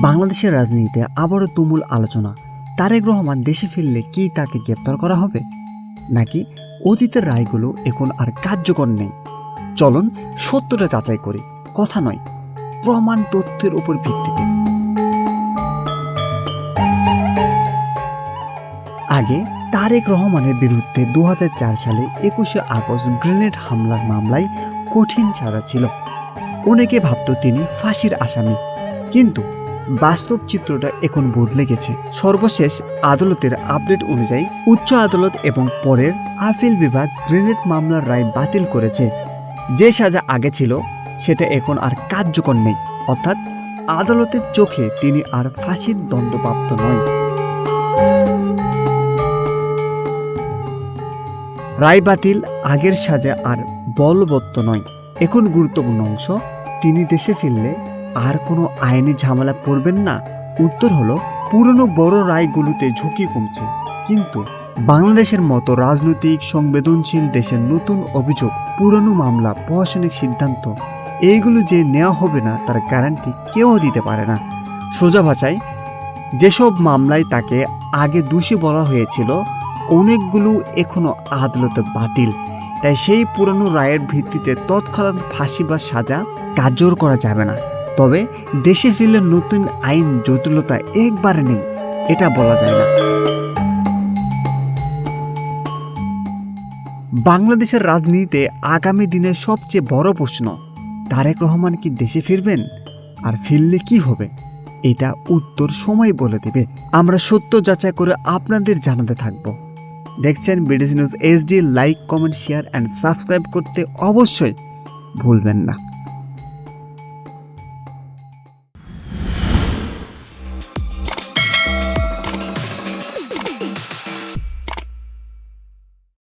বাংলাদেশের রাজনীতিতে আবারও তুমুল আলোচনা। তারেক রহমান দেশে ফিরলে কি তাকে গ্রেপ্তার করা হবে? নাকি অতীতের রায়গুলো এখন আর কার্যকর নেই? চলন সত্যটা যাচাই করি, কথা নয়, প্রমাণ তথ্যের উপর ভিত্তিতে আগে তারেক রহমানের বিরুদ্ধে দু হাজার চার সালে একুশে আগস্ট গ্রেনেড হামলার মামলায় কঠিন সাজা ছিল। অনেকে ভাবত তিনি ফাঁসির আসামি। কিন্তু বাস্তব চিত্রটা এখন বদলে গেছে। সর্বশেষ আদালতের আপডেট অনুযায়ী উচ্চ আদালত এবং পরের আপিল বিভাগ গ্রেনেড মামলার রায় বাতিল করেছে। যে সাজা আগে ছিল, সেটা এখন আর কার্যকর নেই। অর্থাৎ আদালতের চোখে তিনি আর ফাঁসির দণ্ডপ্রাপ্ত নয়। রায় বাতিল আগের সাজা আর বলবত্ত নয়। এখন গুরুত্বপূর্ণ অংশ, তিনি দেশে ফিরলে আর কোনো আইনি ঝামেলা পড়বেন না। উত্তর হলো, পুরনো বড় রায়গুলোতে ঝুঁকি কমছে। কিন্তু বাংলাদেশের মতো রাজনৈতিক সংবেদনশীল দেশের নতুন অভিযোগ, পুরনো মামলা, প্রশাসনিক সিদ্ধান্ত, এইগুলো যে নেওয়া হবে না, তার গ্যারান্টি কেউ দিতে পারে না। সোজা ভাষায়, যেসব মামলায় তাকে আগে দোষী বলা হয়েছিল, অনেকগুলো এখনও আদালতে বাতিল। তাই সেই পুরনো রায়ের ভিত্তিতে তৎক্ষণাৎ ফাঁসি বা সাজা কার্যর করা যাবে না। তবে দেশে ফিরলে নতুন আইন জটিলতা একবারে নেই, এটা বলা যায় না। বাংলাদেশের রাজনীতিতে আগামী দিনের সবচেয়ে বড় প্রশ্ন, তারেক রহমান কি দেশে ফিরবেন? আর ফিরলে কি হবে? এটা উত্তর সময় বলে দেবে। আমরা সত্য যাচাই করে আপনাদের জানাতে থাকব। দেখছেন BDC news HD like, comment, share and subscribe করতে অবশ্যই ভুলবেন না।